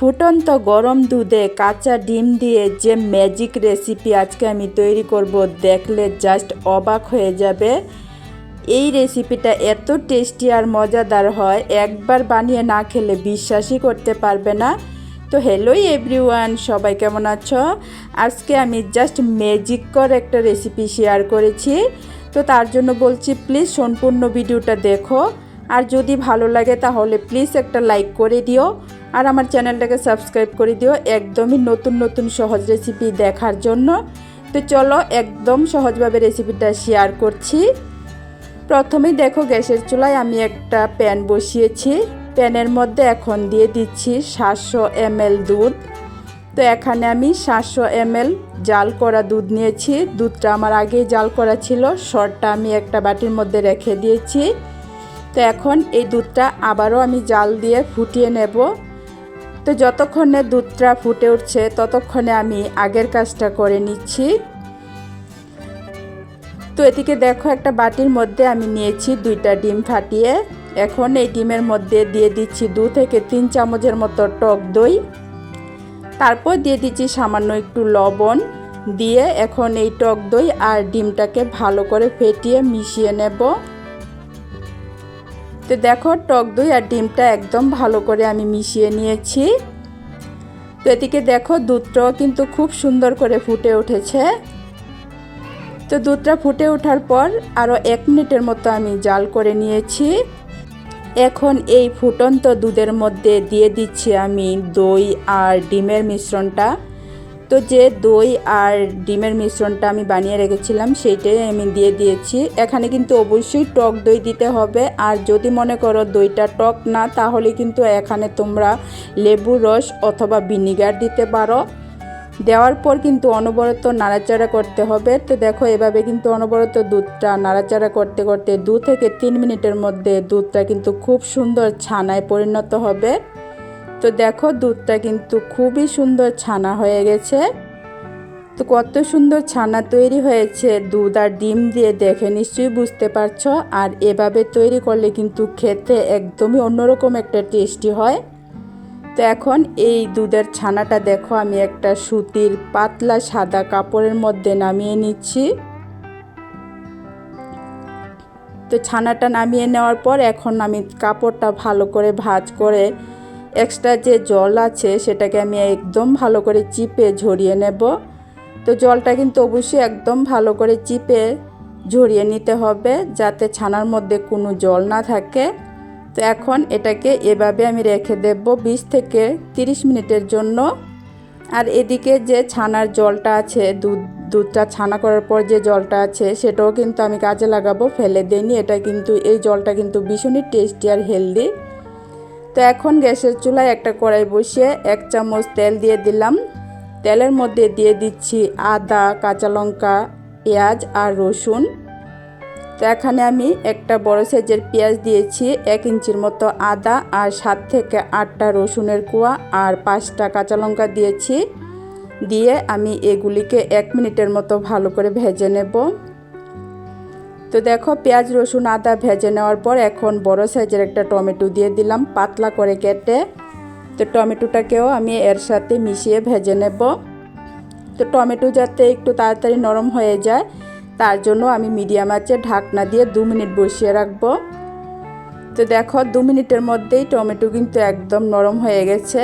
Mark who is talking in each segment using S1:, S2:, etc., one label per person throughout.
S1: ফুটন্ত গরম দুধে কাঁচা ডিম দিয়ে যে ম্যাজিক রেসিপি আজকে আমি তৈরি করব, দেখলে জাস্ট অবাক হয়ে যাবে। এই রেসিপিটা এত টেস্টি আর মজাদার হয়, একবার বানিয়ে না খেলে বিশ্বাসই করতে পারবে না। তো হ্যালো এভরিওয়ান সবাই কেমন আছো? আজকে আমি জাস্ট ম্যাজিক করে একটা রেসিপি শেয়ার করেছি। তো তার জন্য বলছি প্লিজ সম্পূর্ণ ভিডিওটা দেখো। আর যদি ভালো লাগে তাহলে প্লিজ একটা লাইক করে দিও। আর আমার চ্যানেলটাকে সাবস্ক্রাইব করে দিও একদমই নতুন নতুন সহজ রেসিপি দেখার জন্য। তো চলো একদম সহজভাবে রেসিপিটা শেয়ার করছি। প্রথমেই দেখো গ্যাসের চুলায় আমি একটা প্যান বসিয়েছি। প্যানের মধ্যে এখন দিয়ে দিচ্ছি সাতশো এমএল দুধ। তো এখানে আমি সাতশো এমএল জাল করা দুধ নিয়েছি। দুধটা আমার আগেই জাল করা ছিল শর্টটা আমি একটা বাটির মধ্যে রেখে দিয়েছি। তো এখন এই দুধটা আবারও আমি জাল দিয়ে ফুটিয়ে নেব। তো যতক্ষণে দুধটা ফুটে উঠছে, ততক্ষণে আমি আগের কাজটা করে নিচ্ছি। তো এদিকে দেখো, একটা বাটির মধ্যে আমি নিয়েছি দুইটা ডিম ফাটিয়ে। এখন এই ডিমের মধ্যে দিয়ে দিচ্ছি দু থেকে তিন চামচের মতো টক দই। তারপর দিয়ে দিচ্ছি সামান্য একটু লবণ। দিয়ে এখন এই টক দই আর ডিমটাকে ভালো করে ফেটিয়ে মিশিয়ে নেব। তো দেখো, টক দই আর ডিমটা একদম ভালো করে আমি মিশিয়ে নিয়েছি। তো এদিকে দেখো, দুধটাও কিন্তু খুব সুন্দর করে ফুটে উঠেছে। তো দুধটা ফুটে ওঠার পর আরও এক মিনিটের মতো আমি জাল করে নিয়েছি। এখন এই ফুটন্ত দুধের মধ্যে দিয়ে দিচ্ছি আমি দই আর ডিমের মিশ্রণটা। তো যে দই আর ডিমের মিশ্রণটা আমি বানিয়ে রেখেছিলাম, সেইটাই আমি দিয়ে দিয়েছি। এখানে কিন্তু অবশ্যই টক দই দিতে হবে। আর যদি মনে করো দইটা টক না, তাহলে কিন্তু এখানে তোমরা লেবু রস অথবা ভিনিগার দিতে পারো। দেওয়ার পর কিন্তু অনবরত নাড়াচাড়া করতে হবে। তো দেখো, এভাবে কিন্তু অনবরত দুধটা নাড়াচাড়া করতে করতে দু থেকে তিন মিনিটের মধ্যে দুধটা কিন্তু খুব সুন্দর ছানায় পরিণত হবে। তো দেখো, দুধটা কিন্তু খুবই সুন্দর ছানা হয়ে গেছে। তো কত সুন্দর ছানা তৈরি হয়েছে, দুধ আর ডিম দিয়ে দেখে নিশ্চয়ই বুঝতে পারছ। আর এভাবে তৈরি করলে কিন্তু খেতে একদমই অন্যরকম একটা টেস্টি হয়। তো এখন এই দুধের ছানাটা দেখো, আমি একটা সুতির পাতলা সাদা কাপড়ের মধ্যে নামিয়ে নিচ্ছি। তো ছানাটা নামিয়ে নেওয়ার পর এখন আমি কাপড়টা ভালো করে ভাজ করে এক্সট্রা যে জল আছে সেটাকে আমি একদম ভালো করে চিপে ঝরিয়ে নেব। তো জলটা কিন্তু অবশ্যই একদম ভালো করে চিপে ঝরিয়ে নিতে হবে যাতে ছানার মধ্যে কোনো জল না থাকে। তো এখন এটাকে এভাবে আমি রেখে দেব বিশ থেকে 30 মিনিটের জন্য। আর এদিকে যে ছানার জলটা আছে দুধ দুধটা ছানা করার পর যে জলটা আছে সেটাও কিন্তু আমি কাজে লাগাবো, ফেলে দিইনি। এটা কিন্তু, এই জলটা কিন্তু ভীষণই টেস্টি আর হেলদি। তো এখন গ্যাসের চুলায় একটা কড়াই বসিয়ে এক চামচ তেল দিয়ে দিলাম। তেলের মধ্যে দিয়ে দিচ্ছি আদা, কাঁচা লঙ্কা, পেঁয়াজ আর রসুন। তো এখানে আমি একটা বড় সাইজের পেঁয়াজ দিয়েছি, এক ইঞ্চির মতো আদা আর সাত থেকে আটটা রসুনের কুয়া আর পাঁচটা কাঁচা লঙ্কা দিয়েছি। দিয়ে আমি এগুলিকে এক মিনিটের মতো ভালো করে ভেজে নেব। তো দেখো, পেঁয়াজ, রসুন, আদা ভেজে নেওয়ার পর এখন বড় সাইজের একটা টমেটো দিয়ে দিলাম, পাতলা করে কেটে। তো টমেটোটাকেও আমি এর সাথে মিশিয়ে ভেজে নেব। তো টমেটো যাতে একটু তাড়াতাড়ি নরম হয়ে যায়, তার জন্য আমি মিডিয়াম আঁচে ঢাকনা দিয়ে দু মিনিট বসিয়ে রাখব। তো দেখো, দু মিনিটের মধ্যেই টমেটো কিন্তু একদম নরম হয়ে গেছে।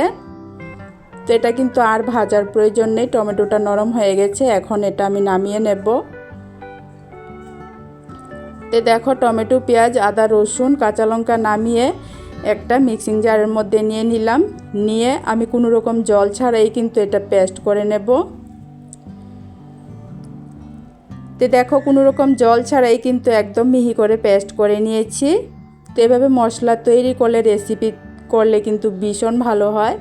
S1: তো এটা কিন্তু আর ভাজার প্রয়োজন নেই, টমেটোটা নরম হয়ে গেছে, এখন এটা আমি নামিয়ে নেব। তো দেখো টমেটো, পেঁয়াজ, আদা, রসুন, কাঁচা লঙ্কা নামিয়ে একটা মিক্সিং জারের মধ্যে নিয়ে নিলাম। নিয়ে আমি কোনো রকম জল ছাড়াই কিন্তু এটা পেস্ট করে নেব। তো দেখো কোনো রকম জল ছাড়াই কিন্তু একদম মিহি করে পেস্ট করে নিয়েছি। তো এভাবে মশলা তৈরি করলে রেসিপি করলে কিন্তু ভীষণ ভালো হয়।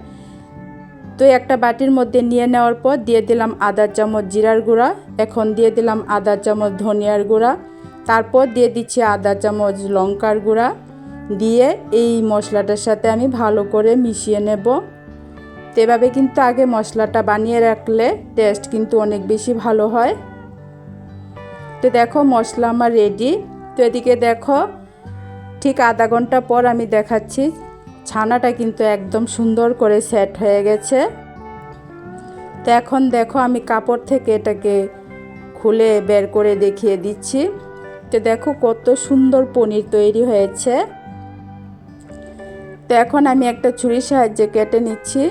S1: তো একটা বাটির মধ্যে নিয়ে নেওয়ার পর দিয়ে দিলাম আদা, চামচ জিরার গুঁড়া। এখন দিয়ে দিলাম আদা, চামচ ধনিয়ার গুঁড়া। তারপর দিয়ে দিচ্ছি আদা চামচ, লঙ্কার গুঁড়া। দিয়ে এই মশলাটার সাথে আমি ভালো করে মিশিয়ে নেব। এভাবে কিন্তু আগে মশলাটা বানিয়ে রাখলে টেস্ট কিন্তু অনেক বেশি ভালো হয়। তো দেখো মশলা আমার রেডি তো এদিকে দেখো, ঠিক আধা ঘণ্টা পর আমি দেখাচ্ছি, ছানাটা কিন্তু একদম সুন্দর করে সেট হয়ে গেছে। তো এখন দেখো আমি কাপড় থেকে এটাকে খুলে বের করে দেখিয়ে দিচ্ছি। তো দেখো কত সুন্দর পনির তৈরি হয়েছে। তো এখন আমি একটা ছুরির সাহায্যে কেটে নিচ্ছি।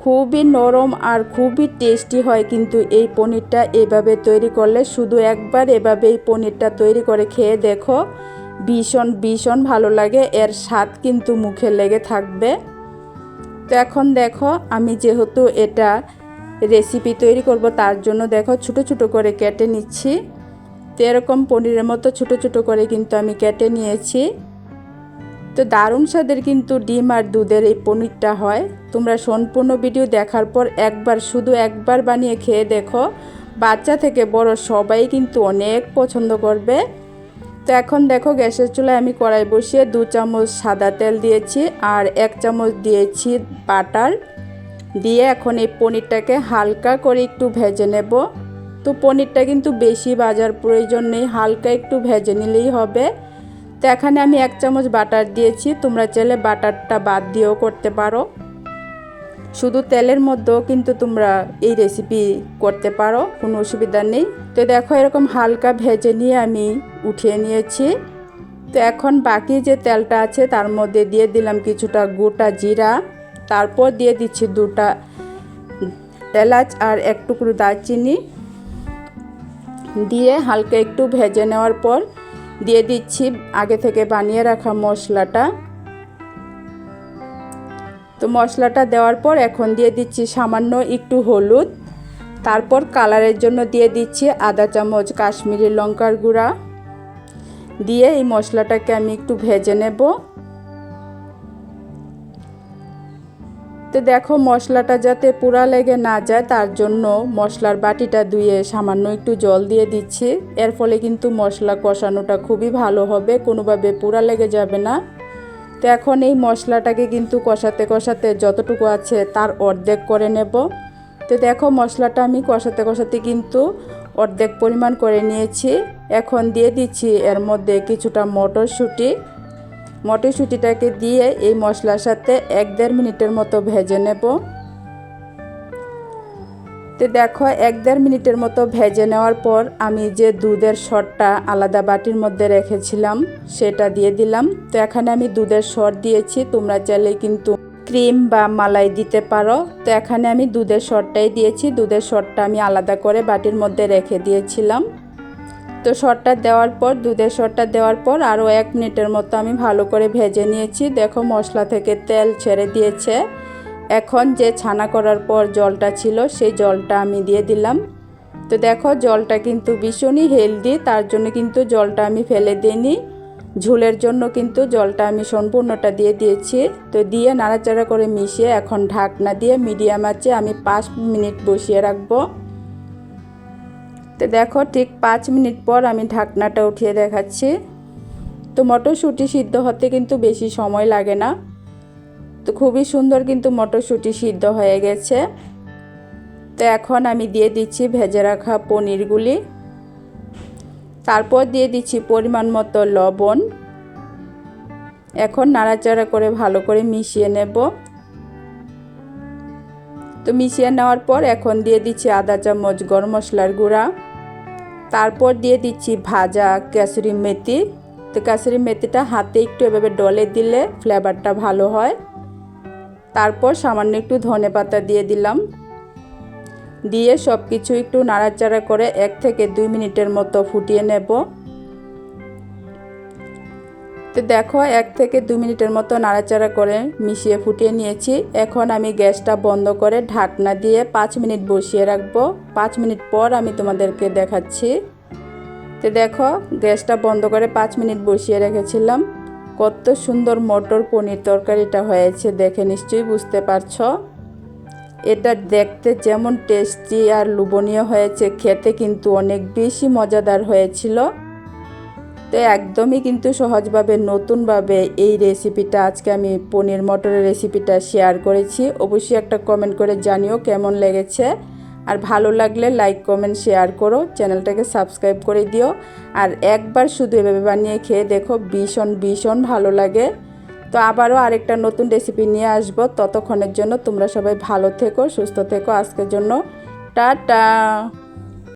S1: খুবই নরম আর খুবই টেস্টি হয় কিন্তু এই পনিরটা এভাবে তৈরি করলে, শুধু একবার এভাবে এই পনিরটা তৈরি করে খেয়ে দেখো, ভীষণ ভীষণ ভালো লাগে। এর স্বাদ কিন্তু মুখে লেগে থাকবে। তো এখন দেখো, আমি যেহেতু এটা রেসিপি তৈরি করব, তার জন্য দেখো, ছোটো ছোটো করে কেটে নিচ্ছি। তো এরকম পনিরের মতো ছোটো ছোটো করে কিন্তু আমি কেটে নিয়েছি। তো দারুণ স্বাদের কিন্তু ডিম আর দুধের এই পনিরটা হয়। তোমরা সম্পূর্ণ ভিডিও দেখার পর একবার, শুধু একবার বানিয়ে খেয়ে দেখো। বাচ্চা থেকে বড় সবাই কিন্তু অনেক পছন্দ করবে। তো এখন দেখো গ্যাসের চুলায় আমি কড়াই বসিয়ে দু চামচ সাদা তেল দিয়েছি আর এক চামচ দিয়েছি বাটার। দিয়ে এখন এই পনিরটাকে হালকা করে একটু ভেজে নেব। তো পনিরটা কিন্তু বেশি বাজার প্রয়োজন নেই, হালকা একটু ভেজে নিলেই হবে। তো এখানে আমি এক চামচ বাটার দিয়েছি, তোমরা চাইলে বাটারটা বাদ দিয়েও করতে পারো। শুধু তেলের মধ্যেও কিন্তু তোমরা এই রেসিপি করতে পারো, কোনো অসুবিধা নেই। তো দেখো এরকম হালকা ভেজে নিয়ে আমি উঠিয়ে নিয়েছি। তো এখন বাকি যে তেলটা আছে তার মধ্যে দিয়ে দিলাম কিছুটা গোটা জিরা, তারপর দিয়ে দিচ্ছি দুটা এলাচ আর এক টুকরো দারচিনি। দিয়ে হালকা একটু ভেজে নেওয়ার পর দিয়ে দিচ্ছি আগে থেকে বানিয়ে রাখা মশলাটা। তো মশলাটা দেওয়ার পর এখন দিয়ে দিচ্ছি সামান্য একটু হলুদ। তারপর কালারের জন্য দিয়ে দিচ্ছি আধা চামচ, কাশ্মীরি লঙ্কার গুঁড়া। দিয়ে এই মশলাটাকে আমি একটু ভেজে নেব। তো দেখো মশলাটা যাতে পুরা লেগে না যায়, তার জন্য মশলার বাটিটা ধুয়ে সামান্য একটু জল দিয়ে দিচ্ছি। এর ফলে কিন্তু মশলা কষানোটা খুবই ভালো হবে, কোনোভাবে পুরা লেগে যাবে না। তো এখন এই মশলাটাকে কিন্তু কষাতে কষাতে যতটুকু আছে তার অর্ধেক করে নেব। তো দেখো মশলাটা আমি কষাতে কষাতে কিন্তু অর্ধেক পরিমাণ করে নিয়েছি। এখন দিয়ে দিচ্ছি এর মধ্যে কিছুটা মটরশুঁটি। মটরশুঁটিটাকে দিয়ে এই মশলার সাথে এক দেড় মিনিটের মতো ভেজে নেব। তো দেখো, এক দেড় মিনিটের মতো ভেজে নেওয়ার পর আমি যে দুধের শটটা আলাদা বাটির মধ্যে রেখেছিলাম, সেটা দিয়ে দিলাম। তো এখানে আমি দুধের শট দিয়েছি, তোমরা চাইলে কিন্তু ক্রিম বা মালাই দিতে পারো। তো এখানে আমি দুধের শটটাই দিয়েছি, দুধের শটটা আমি আলাদা করে বাটির মধ্যে রেখে দিয়েছিলাম। তো শটটা দেওয়ার পর, দুধের শটটা দেওয়ার পর আরও এক মিনিটের মতো আমি ভালো করে ভেজে নিয়েছি। দেখো মশলা থেকে তেল ছেড়ে দিয়েছে। এখন যে ছানা করার পর জলটা ছিল, সেই জলটা আমি দিয়ে দিলাম। তো দেখো জলটা কিন্তু ভীষণই হেলদি, তার জন্য কিন্তু জলটা আমি ফেলে দিইনি। ঝুলের জন্য কিন্তু জলটা আমি সম্পূর্ণটা দিয়ে দিয়েছি। তো দিয়ে নাড়াচাড়া করে মিশিয়ে এখন ঢাকনা দিয়ে মিডিয়াম আছে আমি পাঁচ মিনিট বসিয়ে রাখব। তো দেখো ঠিক পাঁচ মিনিট পর আমি ঢাকনাটা উঠিয়ে দেখাচ্ছি। তো মটরশুঁটি সিদ্ধ হতে কিন্তু বেশি সময় লাগে না। তো খুবই সুন্দর কিন্তু মটরশুঁটি সিদ্ধ হয়ে গেছে। তো এখন আমি দিয়ে দিচ্ছি ভেজে রাখা পনিরগুলি। তারপর দিয়ে দিচ্ছি পরিমাণ মতো লবণ। এখন নাড়াচাড়া করে ভালো করে মিশিয়ে নেব। তো মিশিয়ে নেওয়ার পর এখন দিয়ে দিচ্ছি আদা চামচ গরম মশলার গুঁড়া। তারপর দিয়ে দিচ্ছি ভাজা কেসরি মেথি। তো কেসরি মেথিটা হাতে একটু এভাবে ডলে দিলে ফ্লেভারটা ভালো হয়। তারপর সামান্য একটু ধনে পাতা দিয়ে দিলাম। দিয়ে সব কিছু একটু নাড়াচাড়া করে এক থেকে দুই মিনিটের মতো ফুটিয়ে নেব। তো দেখো, এক থেকে দু মিনিটের মতো নাড়াচাড়া করে মিশিয়ে ফুটিয়ে নিয়েছি। এখন আমি গ্যাসটা বন্ধ করে ঢাকনা দিয়ে পাঁচ মিনিট বসিয়ে রাখব। পাঁচ মিনিট পর আমি তোমাদেরকে দেখাচ্ছি। তো দেখো, গ্যাসটা বন্ধ করে পাঁচ মিনিট বসিয়ে রেখেছিলাম। কত সুন্দর মটর পনির তরকারিটা হয়েছে, দেখে নিশ্চয়ই বুঝতে পারছ। এটা দেখতে যেমন টেস্টি আর লোভনীয় হয়েছে, খেতে কিন্তু অনেক বেশি মজাদার হয়েছিল। তো একদমই কিন্তু সহজভাবে, নতুনভাবে এই রেসিপিটা, আজকে আমি পনির মটরের রেসিপিটা শেয়ার করেছি। অবশ্যই একটা কমেন্ট করে জানিও কেমন লেগেছে। আর ভালো লাগলে লাইক কমেন্ট শেয়ার করো। চ্যানেলটাকে সাবস্ক্রাইব করে দিও। আর একবার শুধু এভাবে বানিয়ে খেয়ে দেখো, ভীষণ ভীষণ ভালো লাগে। তো আবারও আরেকটা নতুন রেসিপি নিয়ে আসব। ততক্ষণের জন্য তোমরা সবাই ভালো থেকো, সুস্থ থেকো। আজকের জন্য টাটা!